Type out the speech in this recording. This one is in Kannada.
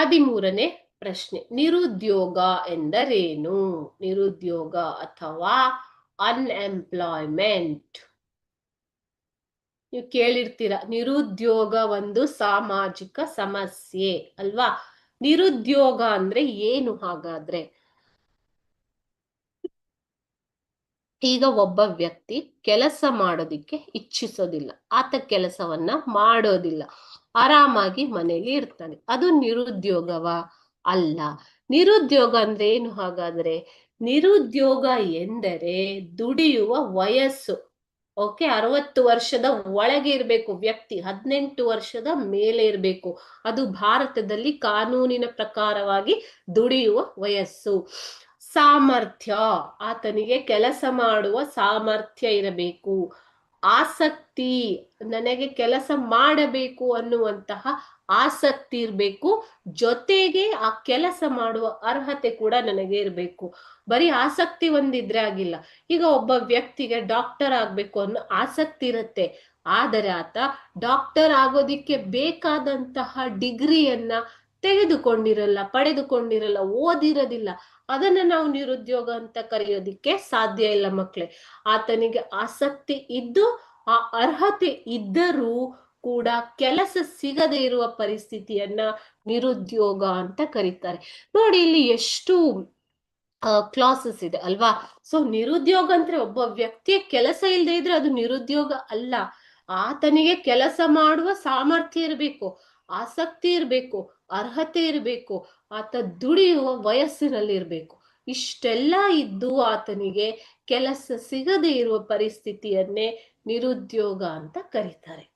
ಹದಿಮೂರನೇ ಪ್ರಶ್ನೆ. ನಿರುದ್ಯೋಗ ಎಂದರೇನು? ನಿರುದ್ಯೋಗ ಅಥವಾ ಅನ್ಎಂಪ್ಲಾಯ್ಮೆಂಟ್ ನೀವು ಕೇಳಿರ್ತೀರ, ನಿರುದ್ಯೋಗ ಒಂದು ಸಾಮಾಜಿಕ ಸಮಸ್ಯೆ, ಅಲ್ವಾ? ನಿರುದ್ಯೋಗ ಅಂದ್ರೆ ಏನು ಹಾಗಾದ್ರೆ? ಈಗ ಒಬ್ಬ ವ್ಯಕ್ತಿ ಕೆಲಸ ಮಾಡೋದಿಕ್ಕೆ ಇಚ್ಛಿಸೋದಿಲ್ಲ. ಆತ ಕೆಲಸವನ್ನ ಮಾಡೋದಿಲ್ಲ. ಆರಾಮಾಗಿ ಮನೆಯಲ್ಲಿ ಇರ್ತಾನೆ. ಅದು ನಿರುದ್ಯೋಗವ ಅಲ್ಲ. ನಿರುದ್ಯೋಗ ಅಂದ್ರೆ ಏನು ಹಾಗಾದ್ರೆ? ನಿರುದ್ಯೋಗ ಎಂದರೆ ದುಡಿಯುವ ವಯಸ್ಸು. ಓಕೆ, ಅರವತ್ತು ವರ್ಷದ ಒಳಗೆ ಇರಬೇಕು ವ್ಯಕ್ತಿ, ಹದಿನೆಂಟು ವರ್ಷದ ಮೇಲೆ ಇರಬೇಕು. ಅದು ಭಾರತದಲ್ಲಿ ಕಾನೂನಿನ ಪ್ರಕಾರವಾಗಿ ದುಡಿಯುವ ವಯಸ್ಸು. ಸಾಮರ್ಥ್ಯ, ಆತನಿಗೆ ಕೆಲಸ ಮಾಡುವ ಸಾಮರ್ಥ್ಯ ಇರಬೇಕು. ಆಸಕ್ತಿ, ನನಗೆ ಕೆಲಸ ಮಾಡಬೇಕು ಅನ್ನುವಂತಹ ಆಸಕ್ತಿ ಇರಬೇಕು. ಜೊತೆಗೆ ಆ ಕೆಲಸ ಮಾಡುವ ಅರ್ಹತೆ ಕೂಡ ನನಗೆ ಇರಬೇಕು. ಬರೀ ಆಸಕ್ತಿ ಒಂದಿದ್ರೆ ಆಗಿಲ್ಲ. ಈಗ ಒಬ್ಬ ವ್ಯಕ್ತಿಗೆ ಡಾಕ್ಟರ್ ಆಗ್ಬೇಕು ಅನ್ನೋ ಆಸಕ್ತಿ ಇರುತ್ತೆ. ಆದರೆ ಆತ ಡಾಕ್ಟರ್ ಆಗೋದಿಕ್ಕೆ ಬೇಕಾದಂತಹ ಡಿಗ್ರಿಯನ್ನ ತೆಗೆದುಕೊಂಡಿರಲ್ಲ, ಪಡೆದುಕೊಂಡಿರಲ್ಲ, ಓದಿರೋದಿಲ್ಲ. ಅದನ್ನ ನಾವು ನಿರುದ್ಯೋಗ ಅಂತ ಕರೆಯೋದಿಕ್ಕೆ ಸಾಧ್ಯ ಇಲ್ಲ ಮಕ್ಳೆ. ಆತನಿಗೆ ಆಸಕ್ತಿ ಇದ್ದು, ಆ ಅರ್ಹತೆ ಇದ್ದರೂ ಕೂಡ ಕೆಲಸ ಸಿಗದೆ ಇರುವ ಪರಿಸ್ಥಿತಿಯನ್ನ ನಿರುದ್ಯೋಗ ಅಂತ ಕರೀತಾರೆ. ನೋಡಿ, ಇಲ್ಲಿ ಎಷ್ಟು ಕ್ಲಾಸಸ್ ಇದೆ ಅಲ್ವಾ? ಸೊ ನಿರುದ್ಯೋಗ ಅಂದ್ರೆ ಒಬ್ಬ ವ್ಯಕ್ತಿಯ ಕೆಲಸ ಇಲ್ಲದೆ ಇದ್ರೆ ಅದು ನಿರುದ್ಯೋಗ ಅಲ್ಲ. ಆತನಿಗೆ ಕೆಲಸ ಮಾಡುವ ಸಾಮರ್ಥ್ಯ ಇರಬೇಕು, ಆಸಕ್ತಿ ಇರಬೇಕು, ಅರ್ಹತೆ ಇರಬೇಕು, ಆತ ದುಡಿಯುವ ವಯಸ್ಸಿನಲ್ಲಿ ಇರಬೇಕು. ಇಷ್ಟೆಲ್ಲ ಇದ್ದು ಆತನಿಗೆ ಕೆಲಸ ಸಿಗದೇ ಇರುವ ಪರಿಸ್ಥಿತಿಯನ್ನೇ ನಿರುದ್ಯೋಗ ಅಂತ ಕರೀತಾರೆ.